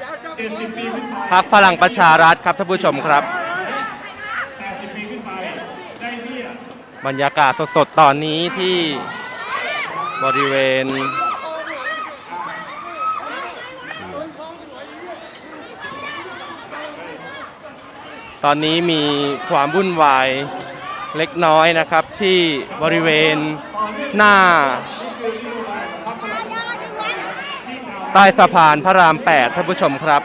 70 ปีขึ้นไป พักพลังประชารัฐครับท่านผู้ชมครับ 80 ปีขึ้นไป ได้เบี้ยบรรยากาศสดๆ ตอนนี้ที่บริเวณ ตอนนี้มีความวุ่นวายเล็กน้อยนะครับที่บริเวณหน้า ใต้สะพานพระราม 8 ท่านผู้ชมครับ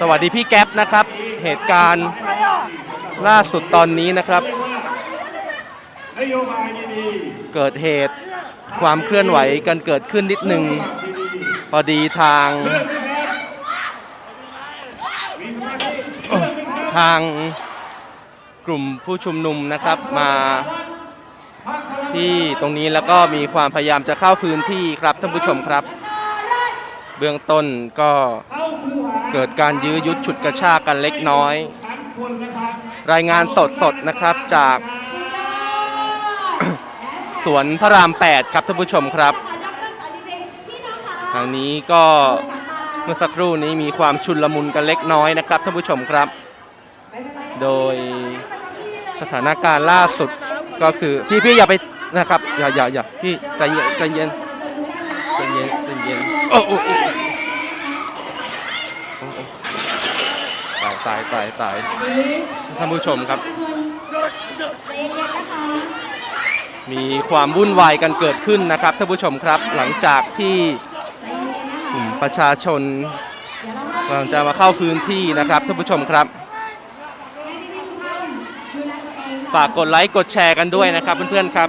สวัสดีพี่แก๊ปนะครับ เหตุการณ์ล่าสุดตอนนี้นะครับ เกิดเหตุความเคลื่อนไหวกันเกิดขึ้นนิดหนึ่งพอดีทาง ทางกลุ่มผู้ชุมนุมนะครับมาที่ตรงนี้แล้วก็มีความพยายามจะเข้าพื้นที่ครับท่านผู้ชมครับ เบื้องต้นก็เกิดการยื้อยุดฉุดกระชากกันเล็กน้อย รายงานสดๆนะครับจาก สวนพระราม 8 ครับท่านผู้ชมครับ ทางนี้ก็เมื่อสักครู่นี้มีความชุนลมุนกันเล็กน้อยนะครับท่านผู้ชมครับ โดยสถานการณ์ล่าสุดก็คือพี่พี่อย่าไปนะครับอย่าอย่าอย่าพี่ใจเย็นใจเย็นใจเย็นใจเย็นโอ้โอ้โอ้ ตายตายตายท่านผู้ชมครับ มีความวุ่นวายกันเกิดขึ้นนะครับท่านผู้ชมครับ หลังจากที่กลุ่มประชาชนกำลังจะมาเข้าพื้นที่นะครับท่านผู้ชมครับ ฝากกดไลค์กดแชร์กันด้วยนะครับเพื่อนๆครับ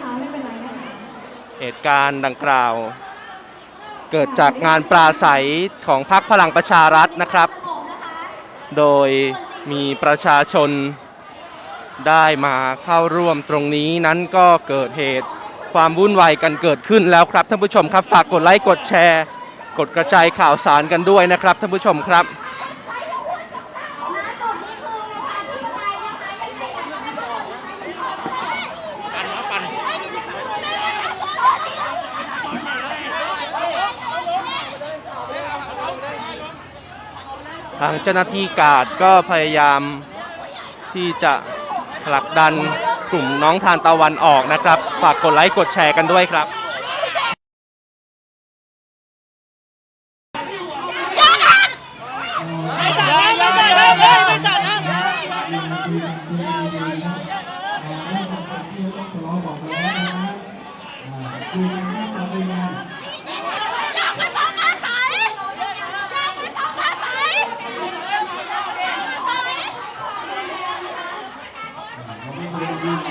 เหตุการณ์ดังกล่าว เกิดจากงานปราศัยของพรรคพลังประชารัฐนะครับ โดยมีประชาชนได้มาเข้าร่วมตรงนี้นั้นก็เกิดเหตุความวุ่นวายกันเกิดขึ้นแล้วครับท่านผู้ชมครับ ฝากกดไลค์กดแชร์ กดกระจายข่าวสารกันด้วยนะครับท่านผู้ชมครับ ทางเจ้าหน้าที่กาดก็พยายามที่จะผลักดันกลุ่มน้องทานตะวันออกนะครับ ฝากกดไลค์กดแชร์กันด้วยครับ อยากไปฟังอาศัยอยากไปฟังอาศัย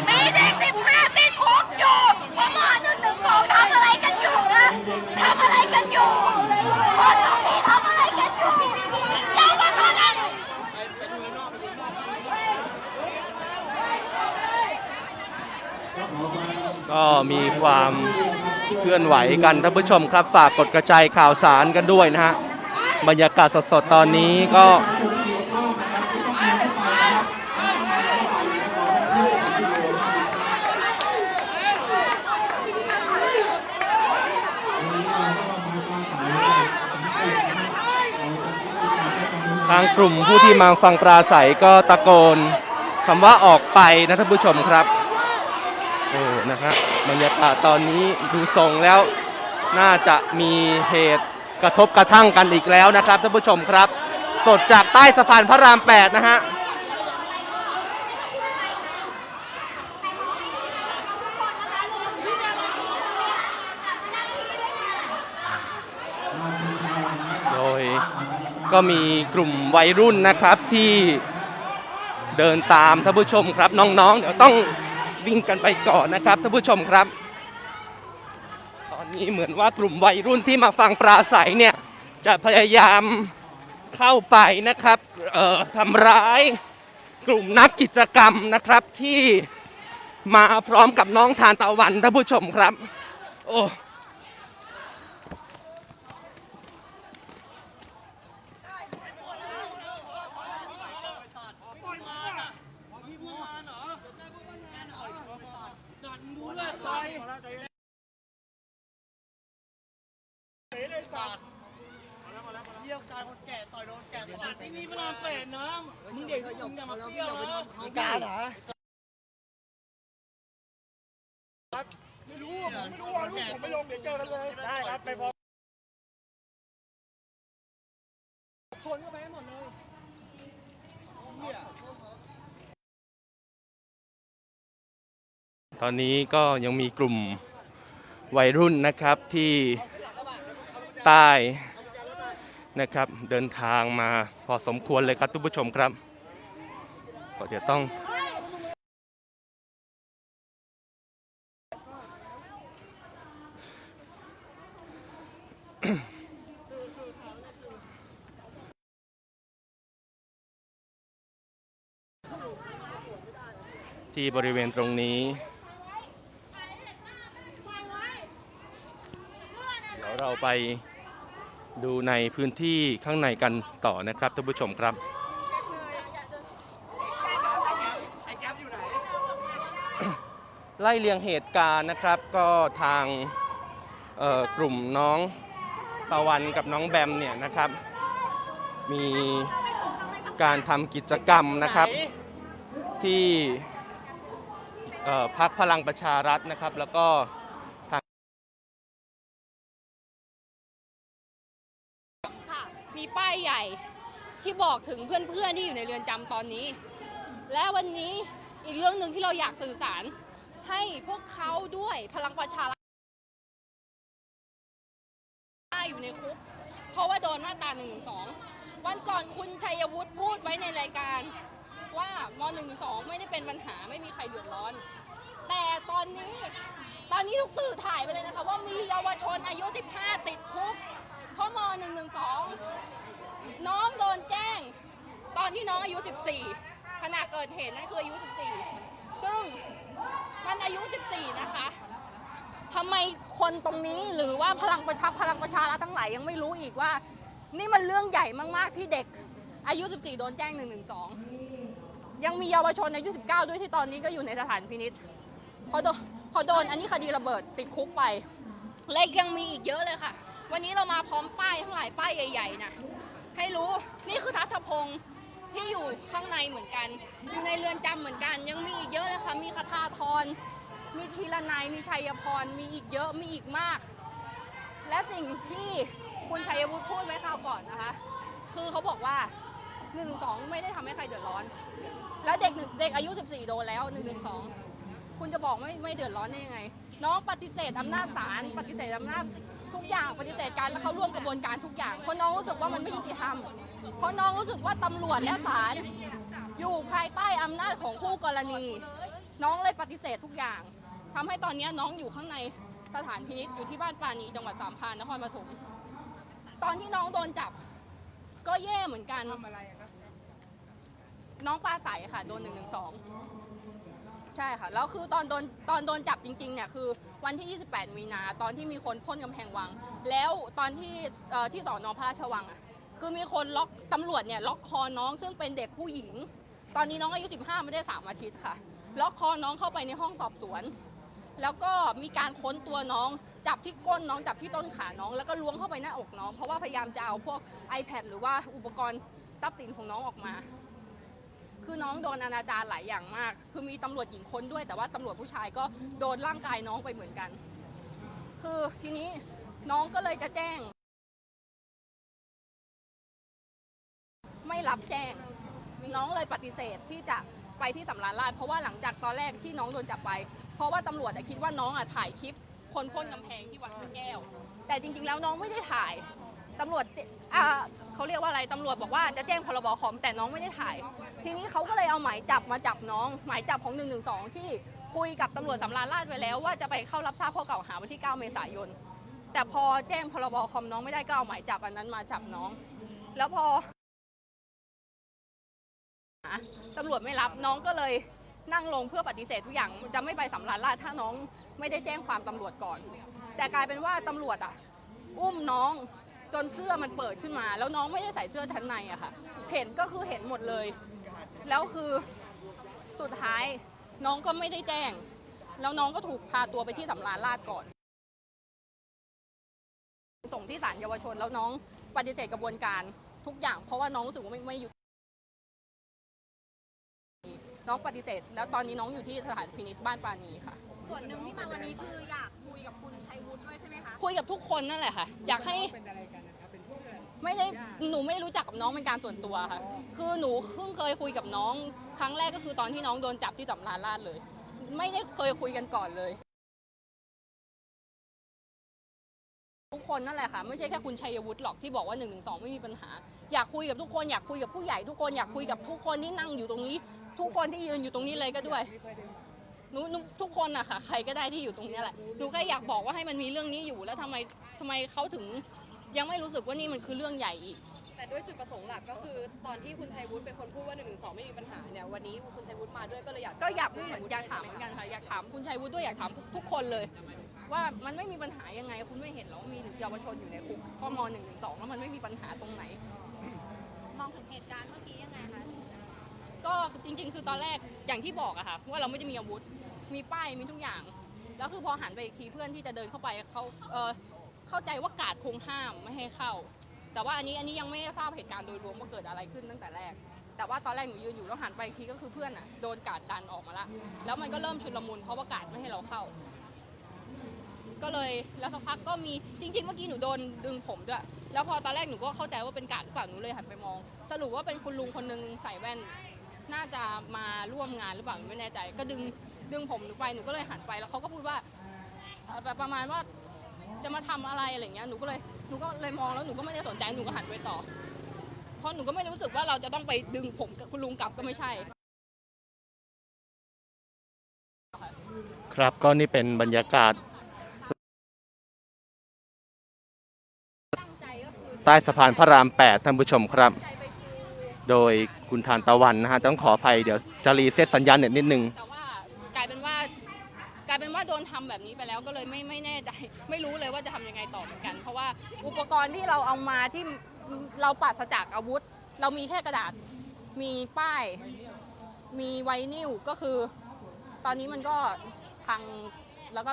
มีเด็กสิบห้าติดคุกอยู่พมหนึ่งหนึ่งสองทำอะไรกันอยู่นะทำอะไรกันอยู่คนตรงนี้ทำอะไรกันอยู่อยากมาฟังอะไร ก็ มีความเคลื่อนไหวกันท่านผู้ชมครับฝากกดกระจายข่าวสารกันด้วยนะฮะบรรยากาศสดๆตอนนี้ก็ทางกลุ่มผู้ที่มาฟังปราศัยก็ตะโกนคำว่าออกไปนะท่านผู้ชมครับ นะฮะบรรยากาศตอนนี้ดูทรงแล้ว น่าจะมีเหตุกระทบกระทั่งกันอีกแล้วนะครับท่านผู้ชมครับ สดจากใต้สะพานพระราม 8 นะฮะโดยก็มีกลุ่มวัยรุ่นนะครับที่เดินตามท่านผู้ชมครับน้องๆ เดี๋ยวต้อง วิ่งกันไปก่อนนะครับท่านผู้ชมครับ ตอนนี้เหมือนว่ากลุ่มวัยรุ่นที่มาฟังปราศัยเนี่ยจะพยายามเข้าไปนะครับออทำร้ายกลุ่มนักกิจกรรมนะครับที่มาพร้อมกับน้องทานตะวันท่านผู้ชมครับ โอ้ เการคนแก่ต่อยโดนแก่ตลอดที่นี่พระรามแปดนะมึงเด็กมึงอย่ามาเปรี้ยวนะการเหรอไม่รู้อะผมไม่รู้อะลูกผมไม่ลงเดี๋ยวเจอกันเลยได้ครับไปพอชนเข้าไปให้หมดเลยตอนนี้ก็ยังมีกลุ่มวัยรุ่นนะครับที่ใต้ นะครับเดินทางมาพอสมควรเลยครับทุกผู้ชมครับ ก็จะต้อง ที่บริเวณตรงนี้ เดี๋ยวเราไป ดูในพื้นที่ข้างในกันต่อนะครับท่านผู้ชมครับไล่เลียงเหตุการณ์นะครับก็ทางกลุ่มน้องตะวันกับน้องแบมเนี่ยนะครับ มีการทำกิจกรรมนะครับ ที่พักพลังประชารัฐนะครับ แล้วก็ทาง ค่ะมีป้ายใหญ่ ที่บอกถึงเพื่อนๆที่อยู่ในเรือนจำตอนนี้ และวันนี้อีกเรื่องหนึ่งที่เราอยากสื่อสาร ให้พวกเขาด้วยพลังประชารัฐอยู่ในคุก เพราะว่าโดนมาตรา1นึวันก่อนคุณชัยวุฒิพูดไว้ในรายการว่าม1นึไม่ได้เป็นปัญหาไม่มีใครเดือดร้อน แต่ตอนนี้ตอนนี้ทุกสื่อถ่ายไปเลยนะคะว่ามีเยาวชนอายุ 15 ติดคุก เพราะม .112 น้องโดนแจ้ง ตอนที่น้องอายุ 14 ขณะเกิดเหตุนั่นคืออายุ 14 ซึ่งมันอายุ 14 นะคะทำไมคนตรงนี้หรือว่าพลังประทับพลังประชารัฐทั้งหลายยังไม่รู้อีกว่า นี่มันเรื่องใหญ่มาก ๆ ที่เด็ก อายุ 14 โดนแจ้ง 112 ยังมีเยาวชนอายุ 19 ด้วยที่ตอนนี้ก็อยู่ในสถานพินิษพอโดนพอโดนอันนี้คดีระเบิดติดคุกไปและยังมีอีกเยอะเลยค่ะ วันนี้เรามาพร้อมป้ายทั้งหลายป้ายใหญ่ๆนะ ให้รู้ นี่คือทัศพงศ์ที่อยู่ข้างในเหมือนกัน อยู่ในเรือนจำเหมือนกัน ยังมีอีกเยอะเลยค่ะ มีคทาธรมีทีละนาย มีชัยพร มีอีกเยอะ มีอีกมาก และสิ่งที่คุณชัยวุฒิพูดไว้คราวก่อนนะคะ คือเขาบอกว่า1นึสองไม่ได้ทำให้ใครเดือดร้อน แล้วเด็กหนึ่งเด็กอายุ 14 โดนแล้ว1นึสองคุณจะบอกไม่ไม่เดือดร้อนได้ยังไง น้องปฏิเสธอำนาจศาลปฏิเสธอำนาจ ทุกอย่างปฏิเสธการแล้วเขาร่วมกระบวนการทุกอย่างเพราะน้องรู้สึกว่ามันไม่ยุติธรรม เพราะน้องรู้สึกว่าตำรวจและศาลอยู่ภายใต้อำนาจของคู่กรณี น้องเลยปฏิเสธทุกอย่างทำให้ตอนนี้น้องอยู่ข้างในสถานพินิจอยู่ที่บ้านปานีจังหวัดสามพานนครปฐมตอนที่น้องโดนจับ ก็แย่เหมือนกัน น้องปลาใสค่ะโดนหนึ่งหนึ่งสอง ใช่ค่ะ แล้วคือตอนโดนตอนโดนจับจริงๆเนี่ยคือวันที่ 28 มีนาตอนที่มีคนพ่นกำแพงวัง แล้วตอนที่เอ่อที่สอนอพระราชวังอะคือมีคนล็อกตำรวจเนี่ยล็อกคอน้องซึ่งเป็นเด็กผู้หญิง ตอนนี้น้องอายุ 15 ไม่ได้ 3 อาทิตย์ค่ะ ล็อกคอน้องเข้าไปในห้องสอบสวน แล้วก็มีการค้นตัวน้องจับที่ก้นน้องจับที่ต้นขาน้อง แล้วก็ล้วงเข้าไปหน้าอกน้อง เพราะว่าพยายามจะเอาพวก iPad หรือว่าอุปกรณ์ทรัพย์สินของน้องออกมา คือน้องโดนอนาจารหลายอย่างมาก คือมีตำรวจหญิงคนด้วย แต่ว่าตำรวจผู้ชายก็โดนร่างกายน้องไปเหมือนกัน คือทีนี้น้องก็เลยจะแจ้ง ไม่รับแจ้ง น้องเลยปฏิเสธที่จะไปที่สำราญราชเพราะว่าหลังจากตอนแรกที่น้องโดนจับไป เพราะว่าตำรวจอะคิดว่าน้องอะถ่ายคลิปคนพ่นกำแพงที่วัดพระแก้ว แต่จริงๆแล้วน้องไม่ได้ถ่าย ตำรวจเจอ่าเขาเรียกว่าอะไรตำรวจบอกว่าจะแจ้งพรบคอมแต่น้องไม่ได้ถ่าย ทีนี้เขาก็เลยเอาหมายจับมาจับน้อง หมายจับของ 112 ที่คุยกับตำรวจสำราญราชไปแล้ว ว่าจะไปเข้ารับทราบข้อกล่าวหาวันที่ 9 เมษายน แต่พอแจ้งพรบคอมน้องไม่ได้ก็เอาหมายจับอันนั้นมาจับน้อง แล้วพอตำรวจไม่รับน้องก็เลยนั่งลงเพื่อปฏิเสธทุกอย่างจะไม่ไปสำราญราชถ้าน้องไม่ได้แจ้งความตำรวจก่อน แต่กลายเป็นว่าตำรวจอะ อุ้มน้อง จนเสื้อมันเปิดขึ้นมา แล้วน้องไม่ได้ใส่เสื้อชั้นในอะค่ะ เห็นก็คือเห็นหมดเลย แล้วคือสุดท้ายน้องก็ไม่ได้แจ้ง แล้วน้องก็ถูกพาตัวไปที่สำราญราชก่อน ส่งที่ศาลเยาวชน แล้วน้องปฏิเสธกระบวนการทุกอย่าง เพราะว่าน้องรู้สึกว่าไม่ไม่อยู่น้องปฏิเสธ แล้วตอนนี้น้องอยู่ที่สถานพินิจบ้านปานีค่ะ ส่วนหนึ่งที่มาวันนี้คืออยากคุยกับคุณชัยวุฒิด้วยใช่ไหมคะ คุยกับทุกคนนั่นแหละค่ะ อยากให้ไม่ได้หนูไม่ได้รู้จักกับน้องเป็นการส่วนตัวค่ะ คือหนูเพิ่งเคยคุยกับน้อง ครั้งแรกก็คือตอนที่น้องโดนจับที่สำราญราชเลย ไม่ได้เคยคุยกันก่อนเลย ทุกคนนั่นแหละค่ะไม่ใช่แค่คุณชัยวุฒิหรอกที่บอกว่า1นึไม่มีปัญหา อยากคุยกับทุกคนอยากคุยกับผู้ใหญ่ทุกคนอยากคุยกับทุกคนที่นั่งอยู่ตรงนี้ ทุกคนที่ยืนอยู่ตรงนี้เลยก็ด้วยหนูหนูทุกคนอะค่ะ ใครก็ได้ที่อยู่ตรงเนี้ยแหละหนูแค่อยากบอกว่าให้มันมีเรื่องนี้อยู่แล้วทำไมทำไมเขาถึง ยังไม่รู้สึกว่านี่มันคือเรื่องใหญ่อีก แต่ด้วยจุดประสงค์หลักก็คือตอนที่คุณชัยวุฒิเป็นคนพูดว่า1นึไม่มีปัญหาเนี่ยวันนี้คุณชัยวุฒิมาด้วยก็เลยอยากก็อยากคุณชัยวุฒิอยากด้วยถามใช่เหไหมือนคะกันค่ะอยากถามคุณชัยวุฒิด้วยอยากถามทุกคนเลย ว่ามันไม่มีปัญหายังไง คุณไม่เห็นเหรอว่ามีเยาวชนอยู่ในคุกข้อมหนึ่งถึงสองแล้วมันไม่มีปัญหาตรงไหน มองถึงเหตุการณ์เมื่อกี้ยังไงคะก็จริง ๆ คือตอนแรกอย่างที่บอกอะค่ะว่าเราไม่ได้มีอาวุธ มีป้ายมีทุกอย่าง แล้วคือพอหันไปอีกทีเพื่อนที่จะเดินเข้าไปเขาเออ เข้าใจว่ากาดคงห้ามไม่ให้เข้า แต่ว่าอันนี้อันนี้ยังไม่ทราบเหตุการณ์โดยรวมว่าเกิดอะไรขึ้นตั้งแต่แรก แต่ว่าตอนแรกหนูยืนอยู่แล้วหันไปอีกทีก็คือเพื่อนอะโดนกาดดันออกมาละแล้วมันก็เริ่มชุลมุนเพราะว่ากาดไม่ให้เราเข้า ก็เลยแล้วสักพักก็มีจริง ๆ เมื่อกี้หนูโดนดึงผมด้วยแล้วพอตอนแรกหนูก็เข้าใจว่าเป็นกาดหรือเปล่าหนูเลยหันไปมอง สรุปว่าเป็นคุณลุงคนนึงใส่แว่น น่าจะมาร่วมงานหรือเปล่าหนูไม่แน่ใจ ก็ดึงดึงผมหนูไปหนูก็เลยหันไปแล้วเขาก็พูดว่าแบบประมาณว่า จะมาทำอะไรอะไรเงี้ยหนูก็เลยหนูก็เลยมองแล้วหนูก็ไม่ได้สนใจหนูก็หันไปต่อ เพราะหนูก็ไม่รู้สึกว่าเราจะต้องไปดึงผมกับคุณลุงกลับก็ไม่ใช่ ครับก็นี่เป็นบรรยากาศ ใต้สะพานพระราม 8 ท่านผู้ชมครับ โดยคุณทานตะวันนะฮะต้องขออภัยเดี๋ยวจะรีเซ็ตสัญญาณเน็ตนิดนึง เป็นว่าโดนทำแบบนี้ไปแล้วก็เลยไม่ไม่แน่ใจ ไม่รู้เลยว่าจะทำยังไงต่อเหมือนกัน เพราะว่าอุปกรณ์ที่เราเอามาที่เราปราศจากอาวุธ เรามีแค่กระดาษมีป้าย มีไวนิลก็คือ ตอนนี้มันก็พังแล้วก็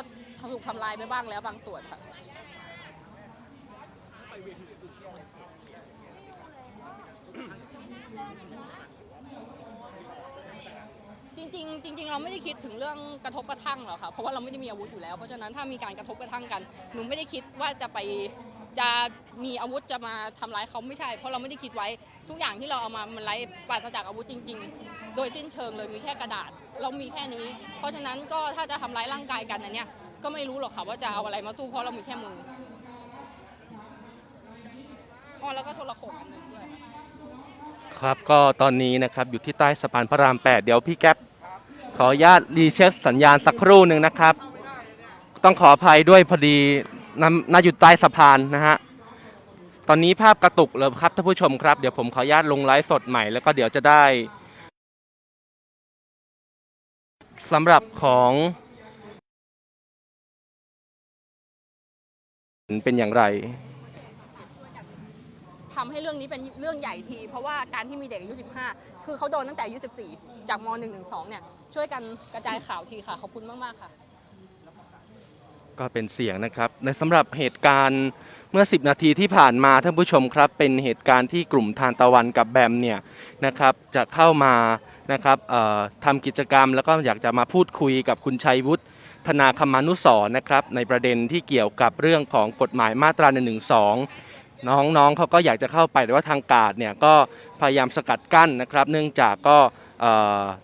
ถูกทำลายไปบ้างแล้วบางส่วนค่ะ ริงๆจริง ๆ เราไม่ได้คิดถึงเรื่องกระทบกระทั่งหรอกค่ะเพราะว่าเราไม่ได้มีอาวุธอยู่แล้ว เพราะฉะนั้นถ้ามีการกระทบกระทั่งกันหนูไม่ได้คิดว่าจะไปจะมีอาวุธจะมาทำร้ายเขาไม่ใช่ เพราะเราไม่ได้คิดไว้ทุกอย่างที่เราเอามามันไร้ปราศจากอาวุธจริง ๆ โดยสิ้นเชิงเลยมีแค่กระดาษ เรามีแค่นี้ เพราะฉะนั้นก็ถ้าจะทำร้ายร่างกายกันอันเนี้ยก็ไม่รู้หรอกค่ะว่าจะเอาอะไรมาสู้เพราะเรามีแค่มืออ๋อแล้วก็โทรโขงอันหนึ่งด้วยค่ะครับก็ตอนนี้นะครับอยู่ที่ใต้สะพานพระราม 8 เดี๋ยวพี่แก๊ป ขออนุญาตรีเช็คสัญญาณสักครู่หนึ่งนะครับ ต้องขออภัยด้วยพอดีนำน่าอยู่ใต้สะพานนะฮะ ตอนนี้ภาพกระตุกเลยครับท่านผู้ชมครับ เดี๋ยวผมขออนุญาตลงไลฟ์สดใหม่แล้วก็เดี๋ยวจะได้สำหรับของเป็นอย่างไร ทำให้เรื่องนี้เป็นเรื่องใหญ่ที เพราะว่าการที่มีเด็กอายุ 15 คือเขาโดนตั้งแต่อายุ 14 จากม .1 ถึง2เนี่ยช่วยกันกระจายข่าวทีค่ะ ขอบคุณมาก ๆ ค่ะ ก็เป็นเสียงนะครับในสำหรับเหตุการณ์เมื่อ 10 นาทีที่ผ่านมาท่านผู้ชมครับ เป็นเหตุการณ์ที่กลุ่มทานตะวันกับแบมเนี่ยนะครับจะเข้ามานะครับทำกิจกรรมแล้วก็อยากจะมาพูดคุยกับคุณชัยวุฒิธนาคมานุสร์นะครับในประเด็นที่เกี่ยวกับเรื่องของกฎหมายมาตรา1 น้องๆเขาก็อยากจะเข้าไปแต่ว่าทางกาดเนี่ยก็พยายามสกัดกั้นนะครับ เนื่องจากก็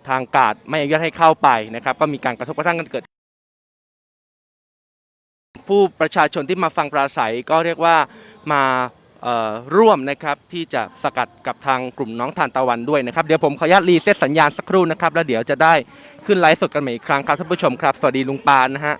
ทางกาดไม่อนุญาตให้เข้าไปนะครับ ก็มีการกระทบกระทั่งกันเกิด ผู้ประชาชนที่มาฟังปราศัยก็เรียกว่ามาร่วมนะครับที่จะสกัดกับทางกลุ่มน้องทานตะวันด้วยนะครับเดี๋ยวผมขออนุญาตรีเซ็ตสัญญาณสักครู่นะครับ แล้วเดี๋ยวจะได้ขึ้นไลฟ์สดกันใหม่อีกครั้งครับท่านผู้ชมครับ สวัสดีลุงปานนะฮะ